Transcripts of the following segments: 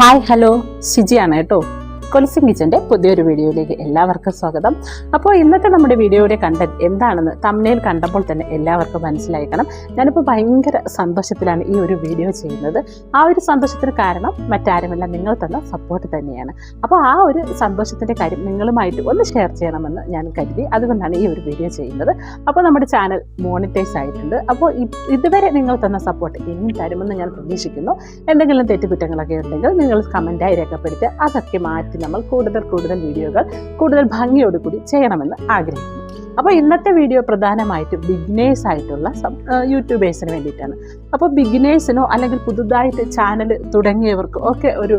Hi hello. സിജിയാണ് കേട്ടോ. കൊലിസിംഗ് കിച്ചന്റെ പുതിയൊരു വീഡിയോയിലേക്ക് എല്ലാവർക്കും സ്വാഗതം. അപ്പോൾ ഇന്നത്തെ നമ്മുടെ വീഡിയോയുടെ കണ്ടന്റ് എന്താണെന്ന് തമ്മിൽ കണ്ടപ്പോൾ തന്നെ എല്ലാവർക്കും മനസ്സിലായിക്കണം. ഞാനിപ്പോൾ ഭയങ്കര സന്തോഷത്തിലാണ് ഈ ഒരു വീഡിയോ ചെയ്യുന്നത്. ആ ഒരു സന്തോഷത്തിന് കാരണം മറ്റാരുമല്ല നിങ്ങൾ തന്ന സപ്പോർട്ട് തന്നെയാണ്. അപ്പോൾ ആ ഒരു സന്തോഷത്തിന്റെ കാര്യം നിങ്ങളുമായിട്ട് ഒന്ന് ഷെയർ ചെയ്യണമെന്ന് ഞാൻ കരുതി അതുകൊണ്ടാണ് ഈ ഒരു വീഡിയോ ചെയ്യുന്നത്. അപ്പോൾ നമ്മുടെ ചാനൽ മോണിറ്റൈസ് ആയിട്ടുണ്ട്. അപ്പോൾ ഇതുവരെ നിങ്ങൾ തന്ന സപ്പോർട്ട് ഇനിയും തരുമെന്ന് ഞാൻ പ്രതീക്ഷിക്കുന്നു. എന്തെങ്കിലും തെറ്റുകുറ്റങ്ങളൊക്കെ ഉണ്ടെങ്കിൽ നിങ്ങൾ കമന്റായി രേഖപ്പെടുത്തി അതൊക്കെ മാറ്റി നമ്മൾ കൂടുതൽ കൂടുതൽ വീഡിയോകൾ കൂടുതൽ ഭംഗിയോടുകൂടി ചെയ്യണമെന്ന് ആഗ്രഹിക്കുന്നു. അപ്പോൾ ഇന്നത്തെ വീഡിയോ പ്രധാനമായിട്ടും ബിഗിനേഴ്സ് ആയിട്ടുള്ള യൂട്യൂബേഴ്സിന് വേണ്ടിയിട്ടാണ്. അപ്പോൾ ബിഗിനേഴ്സിനോ അല്ലെങ്കിൽ പുതുതായിട്ട് ചാനൽ തുടങ്ങിയവർക്കോ ഒക്കെ ഒരു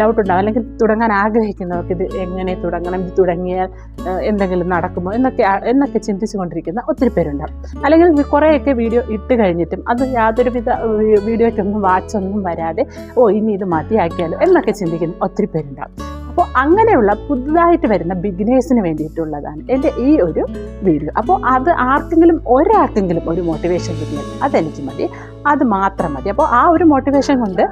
ഡൗട്ട് ഉണ്ടാവും. അല്ലെങ്കിൽ തുടങ്ങാൻ ആഗ്രഹിക്കുന്നവർക്ക് ഇത് എങ്ങനെ തുടങ്ങണം ഇത് തുടങ്ങിയാൽ എന്തെങ്കിലും നടക്കുമോ എന്നൊക്കെ എന്നൊക്കെ ചിന്തിച്ചു കൊണ്ടിരിക്കുന്ന ഒത്തിരി പേരുണ്ടാവും. അല്ലെങ്കിൽ കുറേയൊക്കെ വീഡിയോ ഇട്ട് കഴിഞ്ഞിട്ടും അത് യാതൊരുവിധ വീഡിയോയ്ക്കൊന്നും വാച്ചൊന്നും വരാതെ ഓ ഇനി ഇത് മതിയാക്കിയാലോ എന്നൊക്കെ ചിന്തിക്കുന്ന ഒത്തിരി പേരുണ്ടാവും. അപ്പോൾ അങ്ങനെയുള്ള പുതുതായിട്ട് വരുന്ന ബിഗിനേഴ്സിന് വേണ്ടിയിട്ടുള്ളതാണ് എന്റെ ഈ ഒരു വീഡിയോ അപ്പോൾ അത് ആർക്കെങ്കിലും ഒരാൾക്കെങ്കിലും ഒരു മോട്ടിവേഷൻ കിട്ടിയാൽ അതെനിക്ക് മതി. അത് മാത്രം മതി. അപ്പോൾ ആ ഒരു മോട്ടിവേഷൻ കൊണ്ട്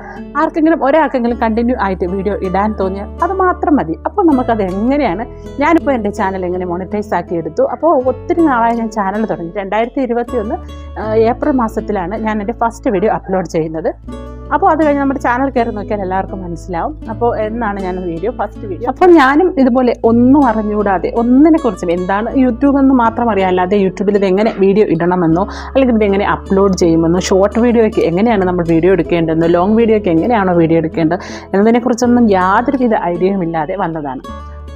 ആർക്കെങ്കിലും ഒരാൾക്കെങ്കിലും കണ്ടിന്യൂ ആയിട്ട് വീഡിയോ ഇടാൻ തോന്നിയാൽ അത് മാത്രം മതി. അപ്പോൾ നമുക്കത് എങ്ങനെയാണ് ഞാനിപ്പോൾ എന്റെ ചാനൽ എങ്ങനെ മോണിറ്റൈസ് ആക്കി എടുത്തു അപ്പോൾ ഒത്തിരി നാളായി ഞാൻ ചാനൽ തുടങ്ങി. രണ്ടായിരത്തി ഇരുപത്തി ഒന്ന് ഏപ്രിൽ മാസത്തിലാണ് ഞാൻ എന്റെ ഫസ്റ്റ് വീഡിയോ അപ്ലോഡ് ചെയ്യുന്നത്. അപ്പോൾ അത് കഴിഞ്ഞ് നമ്മുടെ ചാനൽ കയറി നോക്കിയാൽ എല്ലാവർക്കും മനസ്സിലാവും. അപ്പോൾ എന്നാണ് ഞാൻ വീഡിയോ ഫസ്റ്റ് വീഡിയോ അപ്പോൾ ഞാനും ഇതുപോലെ ഒന്നും അറിഞ്ഞുകൂടാതെ ഒന്നിനെ കുറിച്ചും എന്താണ് യൂട്യൂബ് എന്ന് മാത്രം അറിയാം അല്ലാതെ യൂട്യൂബിൽ ഇത് എങ്ങനെ വീഡിയോ ഇടണമെന്നോ അല്ലെങ്കിൽ ഇത് എങ്ങനെ അപ്ലോഡ് ചെയ്യുമെന്നോ ഷോർട്ട് വീഡിയോയ്ക്ക് എങ്ങനെയാണ് നമ്മൾ വീഡിയോ എടുക്കേണ്ടതെന്നോ ലോങ് വീഡിയോയ്ക്ക് എങ്ങനെയാണോ വീഡിയോ എടുക്കേണ്ടത് എന്നതിനെക്കുറിച്ചൊന്നും യാതൊരുവിധ ഐഡിയയും ഇല്ലാതെ വന്നതാണ്.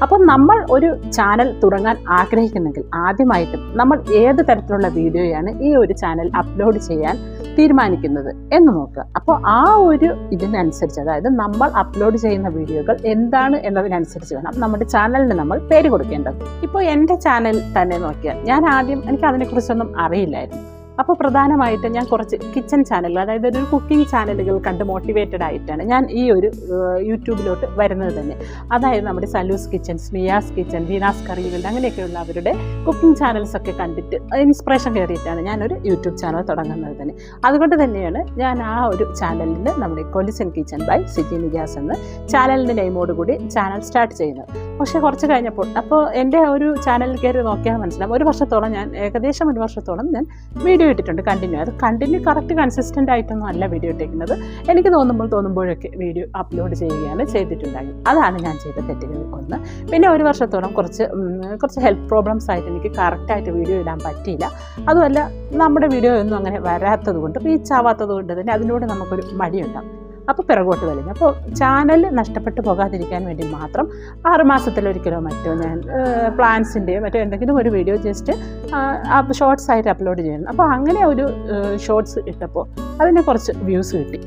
അപ്പോൾ നമ്മൾ ഒരു ചാനൽ തുടങ്ങാൻ ആഗ്രഹിക്കുന്നെങ്കിൽ ആദ്യമായിട്ടും നമ്മൾ ഏത് തരത്തിലുള്ള വീഡിയോയാണ് ഈ ഒരു ചാനൽ അപ്ലോഡ് ചെയ്യാൻ തീരുമാനിക്കുന്നത് എന്ന് നോക്കുക. അപ്പോൾ ആ ഒരു ഇതിനനുസരിച്ച് അതായത് നമ്മൾ അപ്ലോഡ് ചെയ്യുന്ന വീഡിയോകൾ എന്താണ് എന്നതിനനുസരിച്ച് വേണം നമ്മുടെ ചാനലിന് നമ്മൾ പേര് കൊടുക്കേണ്ടത്. ഇപ്പോൾ എന്റെ ചാനൽ തന്നെ നോക്കിയാൽ ഞാൻ ആദ്യം എനിക്ക് അതിനെക്കുറിച്ചൊന്നും അറിയില്ലായിരുന്നു. അപ്പോൾ പ്രധാനമായിട്ട് ഞാൻ കുറച്ച് കിച്ചൺ ചാനലുകൾ അതായത് ഒരു കുക്കിംഗ് ചാനലുകൾ കണ്ട് മോട്ടിവേറ്റഡ് ആയിട്ടാണ് ഞാൻ ഈ ഒരു യൂട്യൂബിലോട്ട് വരുന്നത് തന്നെ. അതായത് നമ്മുടെ സലൂസ് കിച്ചൺ സ്മിയാസ് കിച്ചൺ വീനാസ് കറികളുടെ അങ്ങനെയൊക്കെയുള്ള അവരുടെ കുക്കിംഗ് ചാനൽസ് ഒക്കെ കണ്ടിട്ട് ഇൻസ്പിറേഷൻ കയറിയിട്ടാണ് ഞാനൊരു യൂട്യൂബ് ചാനൽ തുടങ്ങുന്നത് തന്നെ. അതുകൊണ്ട് തന്നെയാണ് ഞാൻ ആ ഒരു ചാനലിൽ നമ്മുടെ കൊലിസൻ കിച്ചൺ ബൈ സിജി നിജാസ് എന്ന ചാനലിന്റെ നെയിമോടുകൂടി ചാനൽ സ്റ്റാർട്ട് ചെയ്യുന്നത്. പക്ഷേ കുറച്ച് കഴിഞ്ഞപ്പോൾ അപ്പോൾ എന്റെ ഒരു ചാനലിൽ കയറി നോക്കിയാൽ മനസ്സിലാവും. ഒരു വർഷത്തോളം ഞാൻ ഏകദേശം ഒരു വർഷത്തോളം ഞാൻ വീഡിയോ ഇട്ടിട്ടുണ്ട് കണ്ടിന്യൂ അത് കണ്ടിന്യൂ കറക്റ്റ് കൺസിസ്റ്റന്റ് ആയിട്ടൊന്നും അല്ല വീഡിയോ ഇട്ടേക്കുന്നത്. എനിക്ക് തോന്നുമ്പോൾ തോന്നുമ്പോഴൊക്കെ വീഡിയോ അപ്ലോഡ് ചെയ്യുകയാണ് ചെയ്തിട്ടുണ്ടായത് അതാണ് ഞാൻ ചെയ്ത തെറ്റുകൾ ഒന്ന്. പിന്നെ ഒരു വർഷത്തോളം കുറച്ച് കുറച്ച് ഹെൽത്ത് പ്രോബ്ലംസ് ആയിട്ട് എനിക്ക് കറക്റ്റായിട്ട് വീഡിയോ ഇടാൻ പറ്റിയില്ല. അതുമല്ല നമ്മുടെ വീഡിയോ ഒന്നും അങ്ങനെ വരാത്തത് കൊണ്ട് റീച്ച് ആവാത്തത് കൊണ്ട് തന്നെ അതിലൂടെ നമുക്കൊരു മടിയുണ്ടാവും. അപ്പോൾ പിറകോട്ട് വലിഞ്ഞു അപ്പോൾ ചാനൽ നഷ്ടപ്പെട്ടു പോകാതിരിക്കാൻ വേണ്ടി മാത്രം ആറ് മാസത്തിലൊരിക്കലോ മറ്റോ ഞാൻ പ്ലാൻസിന്റെയോ മറ്റോ എന്തെങ്കിലും ഒരു വീഡിയോ ജസ്റ്റ് ഷോർട്സ് ആയിട്ട് അപ്ലോഡ് ചെയ്യണം. അപ്പോൾ അങ്ങനെ ഒരു ഷോർട്സ് ഇട്ടപ്പോൾ അതിന് കുറച്ച് വ്യൂസ് കിട്ടി.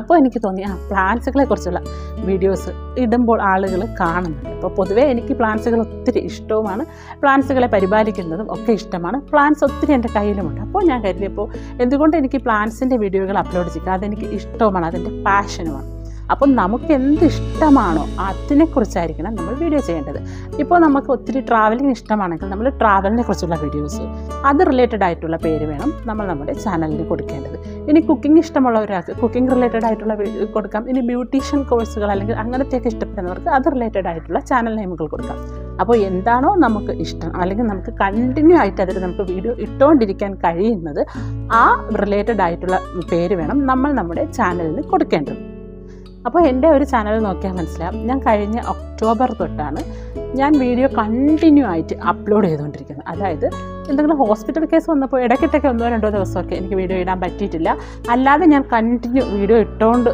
അപ്പോൾ എനിക്ക് തോന്നി ആ പ്ലാന്റ്സുകളെ കുറിച്ചുള്ള വീഡിയോസ് ഇടുമ്പോൾ ആളുകൾ കാണുന്നുണ്ട്. അപ്പോൾ പൊതുവേ എനിക്ക് പ്ലാന്റ്സുകൾ ഒത്തിരി ഇഷ്ടവുമാണ്. പ്ലാന്റ്സുകളെ പരിപാലിക്കുന്നതും ഒക്കെ ഇഷ്ടമാണ്. പ്ലാന്റ്സ് ഒത്തിരി എന്റെ കയ്യിലുമുണ്ട്. അപ്പോൾ ഞാൻ കരുതിയപ്പോൾ എന്തുകൊണ്ട് എനിക്ക് പ്ലാന്റ്സിന്റെ വീഡിയോകൾ അപ്ലോഡ് ചെയ്യുക അതെനിക്ക് ഇഷ്ടവുമാണ് അതിന്റെ പാഷനുമാണ് അപ്പം നമുക്ക് എന്ത് ഇഷ്ടമാണോ അതിനെക്കുറിച്ചായിരിക്കണം നമ്മൾ വീഡിയോ ചെയ്യേണ്ടത്. ഇപ്പോൾ നമുക്ക് ഒത്തിരി ട്രാവലിംഗ് ഇഷ്ടമാണെങ്കിൽ നമ്മൾ ട്രാവലിനെ കുറിച്ചുള്ള വീഡിയോസ് അത് റിലേറ്റഡ് ആയിട്ടുള്ള പേര് വേണം നമ്മൾ നമ്മുടെ ചാനലിന് കൊടുക്കേണ്ടത്. ഇനി കുക്കിംഗ് ഇഷ്ടമുള്ള ഒരാൾക്ക് കുക്കിംഗ് റിലേറ്റഡ് ആയിട്ടുള്ള കൊടുക്കാം. ഇനി ബ്യൂട്ടീഷ്യൻ കോഴ്സുകൾ അല്ലെങ്കിൽ അങ്ങനത്തെയൊക്കെ ഇഷ്ടപ്പെടുന്നവർക്ക് അത് റിലേറ്റഡ് ആയിട്ടുള്ള ചാനൽ നെയിമുകൾ കൊടുക്കാം. അപ്പോൾ എന്താണോ നമുക്ക് ഇഷ്ടം. അല്ലെങ്കിൽ നമുക്ക് കണ്ടിന്യൂ ആയിട്ട് അതിൽ നമുക്ക് വീഡിയോ ഇട്ടുകൊണ്ടിരിക്കാൻ കഴിയുന്നത് ആ റിലേറ്റഡ് ആയിട്ടുള്ള പേര് വേണം നമ്മൾ നമ്മുടെ ചാനലിന് കൊടുക്കേണ്ടത്. അപ്പോൾ എന്റെ ഒരു ചാനൽ നോക്കിയാൽ മനസ്സിലാവും. ഞാൻ കഴിഞ്ഞ ഒക്ടോബർ തൊട്ടാണ് ഞാൻ വീഡിയോ കണ്ടിന്യൂ ആയിട്ട് അപ്ലോഡ് ചെയ്തുകൊണ്ടിരിക്കുന്നത്. അതായത് എന്തെങ്കിലും ഹോസ്പിറ്റൽ കേസ് വന്നപ്പോൾ ഇടയ്ക്കിട്ടൊക്കെ ഒന്നോ രണ്ടോ ദിവസമൊക്കെ എനിക്ക് വീഡിയോ ഇടാൻ പറ്റിയിട്ടില്ല. അല്ലാതെ ഞാൻ കണ്ടിന്യൂ വീഡിയോ ഇട്ടുകൊണ്ട്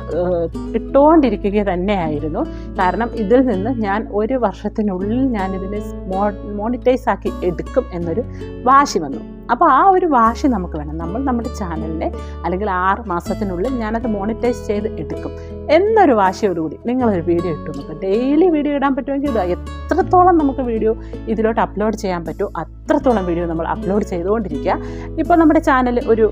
ഇട്ടുകൊണ്ടിരിക്കുക തന്നെയായിരുന്നു. കാരണം ഇതിൽ നിന്ന് ഞാൻ ഒരു വർഷത്തിനുള്ളിൽ ഞാനിതിനെ മോ മോണിറ്റൈസ് ആക്കി എടുക്കും എന്നൊരു വാശി വന്നു. അപ്പോൾ ആ ഒരു വാശി നമുക്ക് വേണം. നമ്മൾ നമ്മുടെ ചാനലിനെ അല്ലെങ്കിൽ ആറ് മാസത്തിനുള്ളിൽ ഞാനത് മോണിറ്റൈസ് ചെയ്ത് എടുക്കും എന്നൊരു വാശിയോടുകൂടി നിങ്ങളൊരു വീഡിയോ ഇട്ടു നോക്കുക ഡെയിലി വീഡിയോ ഇടാൻ പറ്റുമെങ്കിൽ. എത്രത്തോളം നമുക്ക് വീഡിയോ ഇതിലോട്ട് അപ്ലോഡ് ചെയ്യാൻ പറ്റുമോ അത്രത്തോളം വീഡിയോ നമ്മൾ അപ്ലോഡ് ചെയ്തുകൊണ്ടിരിക്കുക. ഇപ്പോൾ നമ്മുടെ ചാനൽ ഒരു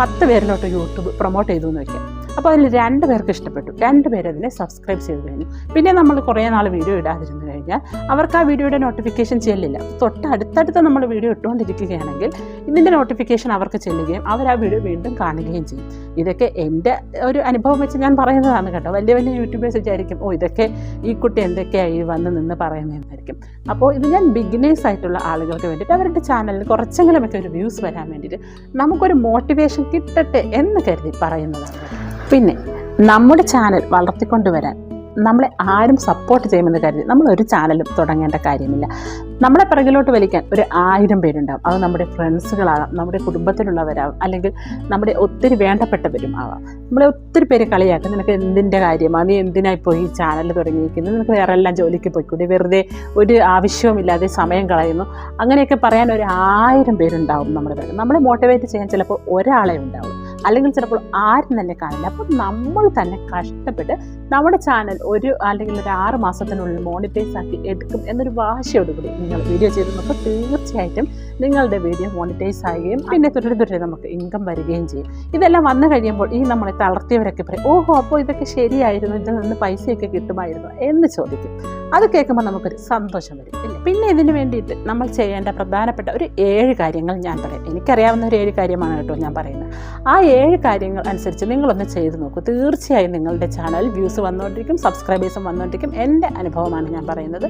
പത്ത് പേരിലോട്ട് യൂട്യൂബ് പ്രൊമോട്ട് ചെയ്തു എന്ന് വയ്ക്കാം അപ്പോൾ അതിൽ രണ്ട് പേർക്ക് ഇഷ്ടപ്പെട്ടു. രണ്ട് പേരതിനെ സബ്സ്ക്രൈബ് ചെയ്ത് കഴിഞ്ഞു. പിന്നെ നമ്മൾ കുറേ നാൾ വീഡിയോ ഇടാതിരുന്നു കഴിഞ്ഞാൽ അവർക്ക് ആ വീഡിയോയുടെ നോട്ടിഫിക്കേഷൻ ചെല്ലില്ല. തൊട്ട് അടുത്തടുത്ത് നമ്മൾ വീഡിയോ ഇട്ടുകൊണ്ടിരിക്കുകയാണെങ്കിൽ ഇതിന്റെ നോട്ടിഫിക്കേഷൻ അവർക്ക് ചെല്ലുകയും അവർ ആ വീഡിയോ വീണ്ടും കാണുകയും ചെയ്യും. ഇതൊക്കെ എന്റെ ഒരു അനുഭവം വെച്ച് ഞാൻ പറയുന്നതാണ് കേട്ടോ. വലിയ വലിയ യൂട്യൂബേഴ്സ് വിചാരിക്കും ഓ ഇതൊക്കെ ഈ കുട്ടി എന്തൊക്കെയായി വന്ന് നിന്ന് പറയുന്നതെന്നായിരിക്കും. അപ്പോൾ ഇത് ഞാൻ ബിഗിനേഴ്സ് ആയിട്ടുള്ള ആളുകൾക്ക് വേണ്ടിയിട്ട് അവരുടെ ചാനലിൽ കുറച്ചെങ്കിലുമൊക്കെ ഒരു വ്യൂസ് വരാൻ വേണ്ടിയിട്ട് നമുക്കൊരു മോട്ടിവേഷൻ കിട്ടട്ടെ എന്ന് കരുതി പറയുന്നതാണ് പിന്നെ നമ്മുടെ ചാനൽ വളർത്തിക്കൊണ്ടുവരാൻ നമ്മളെ ആരും സപ്പോർട്ട് ചെയ്യുമെന്ന് കരുതി നമ്മൾ ഒരു ചാനലും തുടങ്ങേണ്ട കാര്യമില്ല. നമ്മളെ പിറകിലോട്ട് വലിക്കാൻ ഒരു ആയിരം പേരുണ്ടാവും. അത് നമ്മുടെ ഫ്രണ്ട്സുകളാകാം നമ്മുടെ കുടുംബത്തിലുള്ളവരാകും അല്ലെങ്കിൽ നമ്മുടെ ഒത്തിരി വേണ്ടപ്പെട്ടവരും ആവാം. നമ്മളെ ഒത്തിരി പേര് കളിയാക്കും. നിനക്ക് എന്തിന്റെ കാര്യമാണ്? നീ എന്തിനായി പോയി ഈ ചാനൽ തുടങ്ങിയിരിക്കുന്നത്? നിനക്ക് വേറെ എല്ലാം ജോലിക്ക് പോയിക്കൂടി? വെറുതെ ഒരു ആവശ്യവുമില്ലാതെ സമയം കളയുന്നു. അങ്ങനെയൊക്കെ പറയാൻ ഒരു ആയിരം പേരുണ്ടാവും നമ്മുടെ പിറകിൽ. നമ്മളെ മോട്ടിവേറ്റ് ചെയ്യാൻ ചിലപ്പോൾ ഒരാളെ ഉണ്ടാവും അല്ലെങ്കിൽ ചിലപ്പോൾ ആരും തന്നെ കാണില്ല. അപ്പോൾ നമ്മൾ തന്നെ കഷ്ടപ്പെട്ട് നമ്മുടെ ചാനൽ ഒരു അല്ലെങ്കിൽ ഒരു ആറ് മാസത്തിനുള്ളിൽ മോണിറ്റൈസ് ആക്കി എടുക്കും എന്നൊരു വാശയോടുകൂടി നിങ്ങൾ വീഡിയോ ചെയ്ത് നോക്കുക തീർച്ചയായിട്ടും നിങ്ങളുടെ വീഡിയോ മോണിറ്റൈസ് ആകുകയും പിന്നെ തുടരെ തുടരെ നമുക്ക് ഇൻകം വരികയും ചെയ്യും. ഇതെല്ലാം വന്നു കഴിയുമ്പോൾ ഈ നമ്മളെ തളർത്തിയവരൊക്കെ പറയും ഓഹോ അപ്പോൾ ഇതൊക്കെ ശരിയായിരുന്നു. ഇതിൽ നിന്ന് പൈസയൊക്കെ കിട്ടുമായിരുന്നു എന്ന് ചോദിക്കും. അത് കേൾക്കുമ്പോൾ നമുക്കൊരു സന്തോഷം വരും ഇല്ലേ പിന്നെ ഇതിന് വേണ്ടിയിട്ട് നമ്മൾ ചെയ്യേണ്ട പ്രധാനപ്പെട്ട ഒരു ഏഴ് കാര്യങ്ങൾ ഞാൻ പറയാം. എനിക്കറിയാവുന്ന ഒരു ഏഴ് കാര്യമാണ് കേട്ടോ ഞാൻ പറയുന്നത്. ആ ഏഴ് കാര്യങ്ങൾ അനുസരിച്ച് നിങ്ങളൊന്ന് ചെയ്ത് നോക്കൂ. തീർച്ചയായും നിങ്ങളുടെ ചാനൽ വ്യൂസ് വന്നുകൊണ്ടിരിക്കും സബ്സ്ക്രൈബേഴ്സും വന്നുകൊണ്ടിരിക്കും. എന്റെ അനുഭവമാണ് ഞാൻ പറയുന്നത്.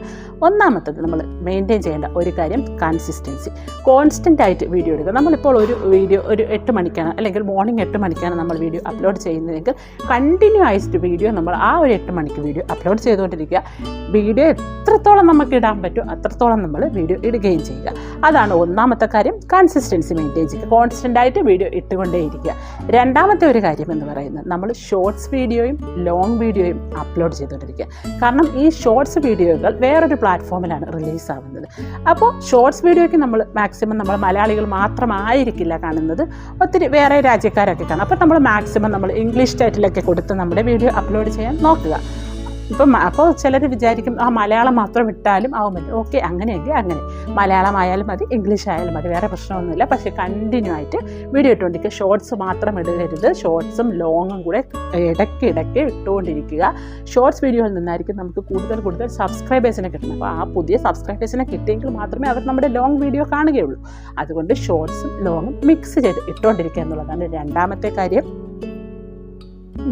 ഒന്നാമത്തത് നമ്മൾ മെയിന്റെയിൻ ചെയ്യേണ്ട ഒരു കാര്യം കൺസിസ്റ്റൻസി കോൺസ്റ്റന്റ് ആയിട്ട് വീഡിയോ എടുക്കുക. നമ്മളിപ്പോൾ ഒരു വീഡിയോ ഒരു എട്ട് മണിക്കാണ് അല്ലെങ്കിൽ മോർണിംഗ് എട്ട് മണിക്കാണ് നമ്മൾ വീഡിയോ അപ്ലോഡ് ചെയ്യുന്നതെങ്കിൽ കണ്ടിന്യൂ ആയിട്ട് വീഡിയോ നമ്മൾ ആ ഒരു എട്ട് മണിക്ക് വീഡിയോ അപ്ലോഡ് ചെയ്തുകൊണ്ടിരിക്കുക. വീഡിയോ എത്രത്തോളം നമുക്ക് ഇടാൻ പറ്റും അത്രത്തോളം നമ്മൾ വീഡിയോ ഇടുകയും ചെയ്യുക. അതാണ് ഒന്നാമത്തെ കാര്യം. കൺസിസ്റ്റൻസി മെയിന്റെയിൻ ചെയ്യുക. കോൺസ്റ്റന്റ് ആയിട്ട് വീഡിയോ ഇട്ടുകൊണ്ടേയിരിക്കുക. രണ്ടാമത്തെ ഒരു കാര്യം എന്ന് പറയുന്നത് നമ്മൾ ഷോർട്സ് വീഡിയോയും ലോങ് വീഡിയോയും അപ്ലോഡ് ചെയ്തുകൊണ്ടിരിക്കുക. കാരണം ഈ ഷോർട്സ് വീഡിയോകൾ വേറൊരു പ്ലാറ്റ്ഫോമിലാണ് റിലീസ് ആവുന്നത്. അപ്പോൾ ഷോർട്സ് വീഡിയോയ്ക്ക് നമ്മൾ മാക്സിമം നമ്മൾ മലയാളികൾ മാത്രമായിരിക്കില്ല കാണുന്നത്. ഒത്തിരി വേറെ രാജ്യക്കാരൊക്കെ കാണും. അപ്പോൾ നമ്മൾ മാക്സിമം നമ്മൾ ഇംഗ്ലീഷ് ടൈറ്റിലൊക്കെ കൊടുത്ത് നമ്മുടെ വീഡിയോ അപ്ലോഡ് ചെയ്യാൻ നോക്കുക. ഇപ്പം അപ്പോൾ ചിലർ വിചാരിക്കും ആ മലയാളം മാത്രം ഇട്ടാലും ആവും ഓക്കെ അങ്ങനെയെങ്കിൽ അങ്ങനെ. മലയാളം ആയാലും മതി ഇംഗ്ലീഷ് ആയാലും മതി വേറെ പ്രശ്നമൊന്നുമില്ല. പക്ഷേ കണ്ടിന്യൂ ആയിട്ട് വീഡിയോ ഇട്ടുകൊണ്ടിരിക്കുക. ഷോർട്സ് മാത്രം ഇടരുത്. ഷോർട്സും ലോങ്ങും കൂടെ ഇടയ്ക്ക് ഇടയ്ക്ക് ഇട്ടുകൊണ്ടിരിക്കുക. ഷോർട്സ് വീഡിയോയിൽ നിന്നായിരിക്കും നമുക്ക് കൂടുതൽ കൂടുതൽ സബ്സ്ക്രൈബേഴ്സിനെ കിട്ടുന്നത്. അപ്പോൾ ആ പുതിയ സബ്സ്ക്രൈബേഴ്സിനെ കിട്ടിയെങ്കിൽ മാത്രമേ അവർ നമ്മുടെ ലോങ് വീഡിയോ കാണുകയുള്ളൂ. അതുകൊണ്ട് ഷോർട്സും ലോങ്ങും മിക്സ് ചെയ്ത് ഇട്ടുകൊണ്ടിരിക്കുക എന്നുള്ളതാണ് രണ്ടാമത്തെ കാര്യം.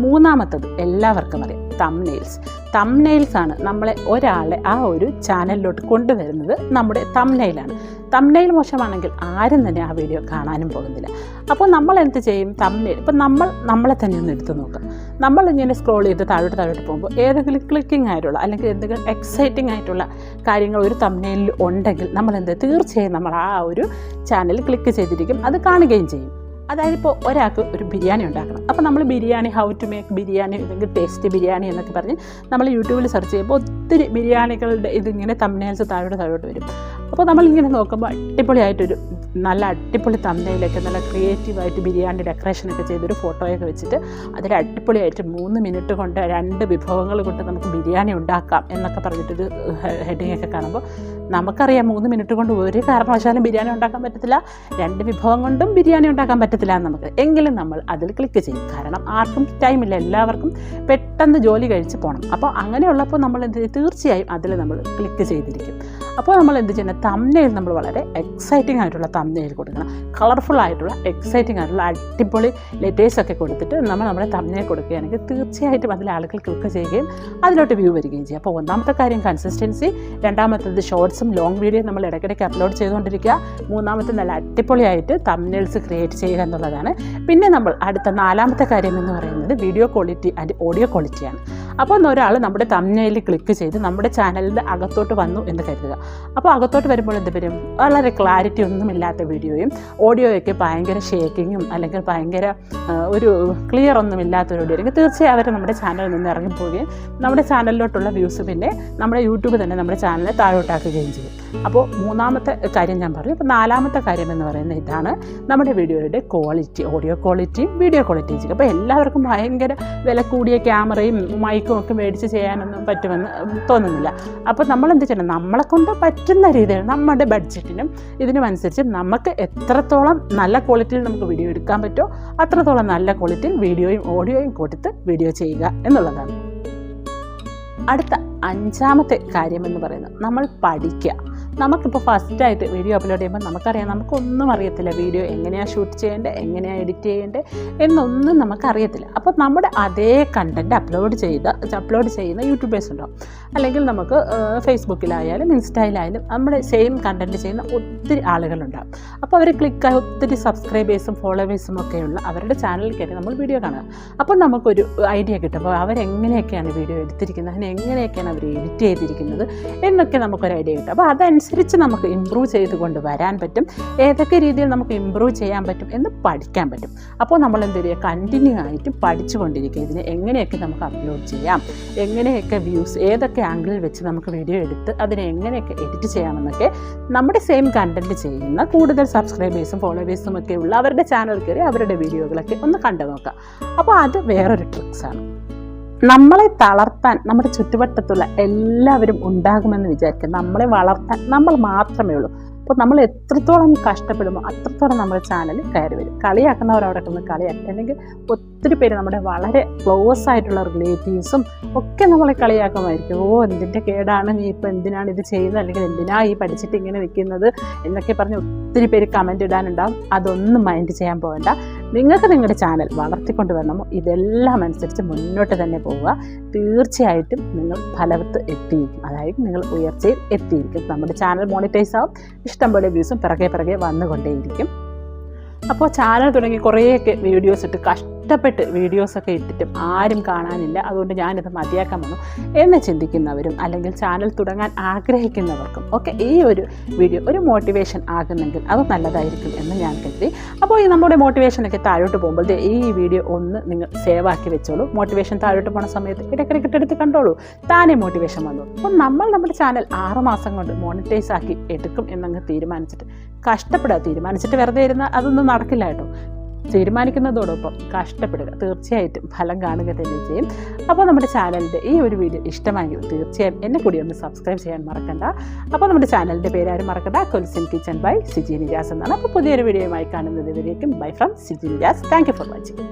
മൂന്നാമത്തത് എല്ലാവർക്കും അറിയാം. തംനെയിൽസ് തംനെയിൽസ് ആണ് നമ്മളെ ഒരാളെ ആ ഒരു ചാനലിലോട്ട് കൊണ്ടുവരുന്നത് നമ്മുടെ തംനെയിലാണ് തംനെയിൽ മോശമാണെങ്കിൽ ആരും തന്നെ ആ വീഡിയോ കാണാനും പോകുന്നില്ല. അപ്പോൾ നമ്മൾ എന്ത് ചെയ്യും? തംനെയിൽ ഇപ്പം നമ്മൾ നമ്മളെ തന്നെ ഒന്ന് എടുത്തു നോക്കാം. നമ്മൾ ഇങ്ങനെ സ്ക്രോൾ ചെയ്ത് താഴോട്ട് താഴോട്ട് പോകുമ്പോൾ ഏതെങ്കിലും ക്ലിക്കിംഗ് ആയിട്ടുള്ള അല്ലെങ്കിൽ എന്തെങ്കിലും എക്സൈറ്റിംഗ് ആയിട്ടുള്ള കാര്യങ്ങൾ ഒരു തംനെയിലിൽ ഉണ്ടെങ്കിൽ നമ്മൾ എന്ത് തീർച്ചയായും നമ്മൾ ആ ഒരു ചാനൽ ക്ലിക്ക് ചെയ്തിരിക്കും. അത് കാണുകയും ചെയ്യും. അതായത് ഇപ്പോൾ ഒരാൾക്ക് ഒരു ബിരിയാണി ഉണ്ടാക്കണം. അപ്പോൾ നമ്മൾ biryani how to make biryani അല്ലെങ്കിൽ ടേസ്റ്റ് ബിരിയാണി എന്നൊക്കെ പറഞ്ഞ് നമ്മൾ യൂട്യൂബിൽ സെർച്ച് ചെയ്യുമ്പോൾ ഒത്തിരി ബിരിയാണികളുടെ ഇതിങ്ങനെ തമ്മനേൽസ് താഴോട്ട് താഴോട്ട് വരും. അപ്പോൾ നമ്മളിങ്ങനെ നോക്കുമ്പോൾ അടിപൊളിയായിട്ടൊരു നല്ല അടിപൊളി തമ്മനയിലൊക്കെ നല്ല ക്രിയേറ്റീവായിട്ട് ബിരിയാണി ഡെക്കറേഷനൊക്കെ ചെയ്തൊരു ഫോട്ടോയൊക്കെ വെച്ചിട്ട് അതിൽ അടിപൊളിയായിട്ട് മൂന്ന് മിനിറ്റ് കൊണ്ട് രണ്ട് വിഭവങ്ങൾ കൊണ്ട് നമുക്ക് ബിരിയാണി ഉണ്ടാക്കാം എന്നൊക്കെ പറഞ്ഞിട്ടൊരു ഹെഡിങ്ങൊക്കെ കാണുമ്പോൾ നമുക്കറിയാം മൂന്ന് മിനിറ്റ് കൊണ്ട് ഒരു കാരണവശാലും ബിരിയാണി ഉണ്ടാക്കാൻ പറ്റത്തില്ല. രണ്ട് വിഭവം കൊണ്ടും ബിരിയാണി ഉണ്ടാക്കാൻ പറ്റത്തില്ല നമുക്ക് എങ്കിലും നമ്മൾ അതിൽ ക്ലിക്ക് ചെയ്യും. കാരണം ആർക്കും ടൈമില്ല എല്ലാവർക്കും പെട്ടെന്ന് ജോലി കഴിച്ച് പോകണം അപ്പോൾ അങ്ങനെയുള്ളപ്പോൾ നമ്മൾ തീർച്ചയായും അതിൽ നമ്മൾ ക്ലിക്ക് ചെയ്തിരിക്കും. അപ്പോൾ നമ്മൾ എന്ത് ചെയ്യണം തമ്നയിൽ നമ്മൾ വളരെ എക്സൈറ്റിംഗ് ആയിട്ടുള്ള തമ്നയിൽ കൊടുക്കണം. കളർഫുൾ ആയിട്ടുള്ള എക്സൈറ്റിംഗ് ആയിട്ടുള്ള അടിപൊളി ലെറ്റേഴ്സ് ഒക്കെ കൊടുത്തിട്ട് നമ്മൾ നമ്മുടെ തമ്നയിൽ കൊടുക്കുകയാണെങ്കിൽ തീർച്ചയായിട്ടും അതിൽ ആളുകൾ ക്ലിക്ക് ചെയ്യുകയും അതിലോട്ട് വ്യൂ വരികയും ചെയ്യും. അപ്പോൾ ഒന്നാമത്തെ കാര്യം കൺസിസ്റ്റൻസി രണ്ടാമത്തേത് ഷോർട്സും ലോങ് വീഡിയോ നമ്മൾ ഇടയ്ക്കിടയ്ക്ക് അപ്ലോഡ് ചെയ്തുകൊണ്ടിരിക്കുക. മൂന്നാമത്തെ നല്ല അടിപൊളിയായിട്ട് തമ്നേൽസ് ക്രിയേറ്റ് ചെയ്യുക എന്നുള്ളതാണ്. പിന്നെ നമ്മൾ അടുത്ത നാലാമത്തെ കാര്യം എന്ന് പറയുന്നത് വീഡിയോ ക്വാളിറ്റി ആൻഡ് ഓഡിയോ ക്വാളിറ്റിയാണ് അപ്പോൾ ഒരാൾ നമ്മുടെ തമ്നയിൽ ക്ലിക്ക് ചെയ്ത് നമ്മുടെ ചാനലിന്റെ അകത്തോട്ട് വന്നു എന്ന് കരുതുക. അപ്പോൾ അകത്തോട്ട് വരുമ്പോൾ എന്ത് വരും? വളരെ ക്ലാരിറ്റി ഒന്നുമില്ലാത്ത വീഡിയോയും ഓഡിയോയൊക്കെ ഭയങ്കര ഷേക്കിങ്ങും അല്ലെങ്കിൽ ഭയങ്കര ഒരു ക്ലിയർ ഒന്നും ഇല്ലാത്തൊരു വീഡിയോ ആയിരിക്കും. തീർച്ചയായും അവർ നമ്മുടെ ചാനലിൽ നിന്ന് ഇറങ്ങിപ്പോവുകയും നമ്മുടെ ചാനലിലോട്ടുള്ള വ്യൂസ് പിന്നെ നമ്മുടെ യൂട്യൂബ് തന്നെ നമ്മുടെ ചാനലിനെ താഴോട്ടാക്കുകയും ചെയ്യും. അപ്പോൾ മൂന്നാമത്തെ കാര്യം ഞാൻ പറയും അപ്പോൾ നാലാമത്തെ കാര്യം എന്ന് പറയുന്നത് ഇതാണ്. നമ്മുടെ വീഡിയോയുടെ ക്വാളിറ്റി ഓഡിയോ ക്വാളിറ്റിയും വീഡിയോ ക്വാളിറ്റിയും ചെയ്യും. അപ്പോൾ എല്ലാവർക്കും ഭയങ്കര വില കൂടിയ ക്യാമറയും മൈക്കും ഒക്കെ മേടിച്ച് ചെയ്യാനൊന്നും പറ്റുമെന്ന് തോന്നുന്നില്ല. അപ്പോൾ നമ്മൾ എന്ത് ചെയ്യണം? നമ്മളെ കൊണ്ട് പറ്റുന്ന രീതിയിൽ നമ്മുടെ ബഡ്ജറ്റിനും ഇതിനും അനുസരിച്ച് നമുക്ക് എത്രത്തോളം നല്ല ക്വാളിറ്റിയിൽ നമുക്ക് വീഡിയോ എടുക്കാൻ പറ്റുമോ അത്രത്തോളം നല്ല ക്വാളിറ്റിയിൽ വീഡിയോയും ഓഡിയോയും കൊടുത്ത് വീഡിയോ ചെയ്യുക എന്നുള്ളതാണ്. അടുത്ത അഞ്ചാമത്തെ കാര്യം എന്ന് പറയുന്നത് നമ്മൾ പഠിക്കുക. നമുക്കിപ്പോൾ ഫസ്റ്റായിട്ട് വീഡിയോ അപ്ലോഡ് ചെയ്യുമ്പോൾ നമുക്കറിയാം നമുക്കൊന്നും അറിയത്തില്ല വീഡിയോ എങ്ങനെയാണ് ഷൂട്ട് ചെയ്യേണ്ടത് എങ്ങനെയാണ് എഡിറ്റ് ചെയ്യേണ്ടത് എന്നൊന്നും നമുക്കറിയത്തില്ല. അപ്പോൾ നമ്മുടെ അതേ കണ്ടന്റ് അപ്ലോഡ് ചെയ്ത അപ്ലോഡ് ചെയ്യുന്ന യൂട്യൂബേഴ്സ് ഉണ്ടാവും അല്ലെങ്കിൽ നമുക്ക് ഫേസ്ബുക്കിലായാലും ഇൻസ്റ്റയിലായാലും നമ്മുടെ സെയിം കണ്ടന്റ് ചെയ്യുന്ന ഒത്തിരി ആളുകളുണ്ടാവും അപ്പോൾ അവർ ക്ലിക്കായി ഒത്തിരി സബ്സ്ക്രൈബേഴ്സും ഫോളോവേഴ്സും ഒക്കെയുള്ള അവരുടെ ചാനലിൽ കയറി നമ്മൾ വീഡിയോ കാണുക. അപ്പോൾ നമുക്കൊരു ഐഡിയ കിട്ടും അപ്പോൾ അവരെങ്ങനെയൊക്കെയാണ് വീഡിയോ എടുത്തിരിക്കുന്നത് അതിന് എങ്ങനെയൊക്കെയാണ് അവർ എഡിറ്റ് ചെയ്തിരിക്കുന്നത് എന്നൊക്കെ നമുക്കൊരു ഐഡിയ കിട്ടും. അപ്പോൾ അതനുസരിച്ച് നമുക്ക് ഇമ്പ്രൂവ് ചെയ്തുകൊണ്ട് വരാൻ പറ്റും. ഏതൊക്കെ രീതിയിൽ നമുക്ക് ഇമ്പ്രൂവ് ചെയ്യാൻ പറ്റും എന്ന് പഠിക്കാൻ പറ്റും. അപ്പോൾ നമ്മൾ എന്ത് ചെയ്യുക? കണ്ടിന്യൂ ആയിട്ട് പഠിച്ചുകൊണ്ടിരിക്കുക. ഇതിനെ എങ്ങനെയൊക്കെ നമുക്ക് അപ്ലോഡ് ചെയ്യാം? എങ്ങനെയൊക്കെ വ്യൂസ് ഏതൊക്കെ ആംഗിളിൽ വെച്ച് നമുക്ക് വീഡിയോ എടുത്ത് അതിനെ എങ്ങനെയൊക്കെ എഡിറ്റ് ചെയ്യാമെന്നൊക്കെ നമ്മുടെ സെയിം കണ്ടന്റ് ചെയ്യുന്ന കൂടുതൽ സബ്സ്ക്രൈബേഴ്സും ഫോളോവേഴ്സും ഒക്കെ ഉള്ള അവരുടെ ചാനൽ കയറി അവരുടെ വീഡിയോകളൊക്കെ ഒന്ന് കണ്ടു നോക്കാം അപ്പോൾ അത് വേറൊരു ട്രിക്സാണ് നമ്മളെ തളർത്താൻ നമ്മുടെ ചുറ്റുവട്ടത്തുള്ള എല്ലാവരും ഉണ്ടാകുമെന്ന് വിചാരിക്കുക. നമ്മളെ വളർത്താൻ നമ്മൾ മാത്രമേ ഉള്ളൂ. അപ്പോൾ നമ്മൾ എത്രത്തോളം കഷ്ടപ്പെടുമോ അത്രത്തോളം നമ്മുടെ ചാനൽ കയറി വരും. കളിയാക്കുന്നവർ അവിടെ കിടന്ന് കളിയാക്കും. അല്ലെങ്കിൽ ഒത്തിരി പേര് നമ്മുടെ വളരെ ക്ലോസ് ആയിട്ടുള്ള റിലേറ്റീവ്സും ഒക്കെ നമ്മളെ കളിയാക്കുമായിരിക്കും. ഓ എന്തിന്റെ കേടാണ് നീ ഇപ്പോൾ എന്തിനാണ് ഇത് ചെയ്യുന്നത്? അല്ലെങ്കിൽ എന്തിനാ ഈ പഠിച്ചിട്ട് ഇങ്ങനെ നിൽക്കുന്നത്? എന്നൊക്കെ പറഞ്ഞ് ഒത്തിരി പേര് കമന്റ് ഇടാനുണ്ടാവും. അതൊന്നും മൈൻഡ് ചെയ്യാൻ പോകണ്ട. നിങ്ങൾക്ക് നിങ്ങളുടെ ചാനൽ വളർത്തിക്കൊണ്ട് വരണമോ ഇതെല്ലാം അനുസരിച്ച് മുന്നോട്ട് തന്നെ പോവുക. തീർച്ചയായിട്ടും നിങ്ങൾ ഫലവത്ത് എത്തിയിരിക്കും. അതായത് നിങ്ങൾ ഉയർച്ചയിൽ എത്തിയിരിക്കും. നമ്മുടെ ചാനൽ മോണിറ്റൈസ് ആവും. ഇഷ്ടംപോലെ വ്യൂസും പിറകെ പിറകെ വന്നുകൊണ്ടേയിരിക്കും. അപ്പോൾ ചാനൽ തുടങ്ങി കുറേയൊക്കെ വീഡിയോസ് ഇട്ട് കഷ്ടപ്പെട്ട് വീഡിയോസൊക്കെ ഇട്ടിട്ടും ആരും കാണാനില്ല. അതുകൊണ്ട് ഞാനിത് മതിയാക്കാൻ വന്നു എന്ന് ചിന്തിക്കുന്നവരും അല്ലെങ്കിൽ ചാനൽ തുടങ്ങാൻ ആഗ്രഹിക്കുന്നവർക്കും ഒക്കെ ഈ ഒരു വീഡിയോ ഒരു മോട്ടിവേഷൻ ആകുന്നെങ്കിൽ അത് നല്ലതായിരിക്കും എന്ന് ഞാൻ കരുതി. അപ്പോൾ ഈ നമ്മുടെ മോട്ടിവേഷനൊക്കെ താഴോട്ട് പോകുമ്പോൾ ഈ വീഡിയോ ഒന്ന് നിങ്ങൾ സേവ് ആക്കി വെച്ചോളൂ. മോട്ടിവേഷൻ താഴോട്ട് പോണ സമയത്ത് ഇടയ്ക്കിടയ്ക്ക് എടുത്ത് കണ്ടോളൂ. താനേ മോട്ടിവേഷൻ വന്നു. അപ്പോൾ നമ്മൾ നമ്മുടെ ചാനൽ ആറ് മാസം കൊണ്ട് മോണിറ്റൈസ് ആക്കി എടുക്കും എന്നങ്ങ് തീരുമാനിച്ചിട്ട് കഷ്ടപ്പെടുക തീരുമാനിച്ചിട്ട് വെറുതെ ഇരുന്നാൽ അതൊന്നും നടക്കില്ല കേട്ടോ. തീരുമാനിക്കുന്നതോടൊപ്പം കഷ്ടപ്പെടുക. തീർച്ചയായിട്ടും ഫലം കാണുക തന്നെ ചെയ്യും. അപ്പോൾ നമ്മുടെ ചാനലിന്റെ ഈ ഒരു വീഡിയോ ഇഷ്ടമായെങ്കിൽ തീർച്ചയായും എന്നെ കൂടി ഒന്ന് സബ്സ്ക്രൈബ് ചെയ്യാൻ മറക്കണ്ട. അപ്പോൾ നമ്മുടെ ചാനലിന്റെ പേരാരും മറക്കണ്ട. കൊൽസിൻ കിച്ചൻ ബൈ സിജി നിജാസ് എന്നാണ്. അപ്പോൾ പുതിയൊരു വീഡിയോയുമായി കാണുന്നത് വരേക്കും. Bye from Siji Nijas thank you for watching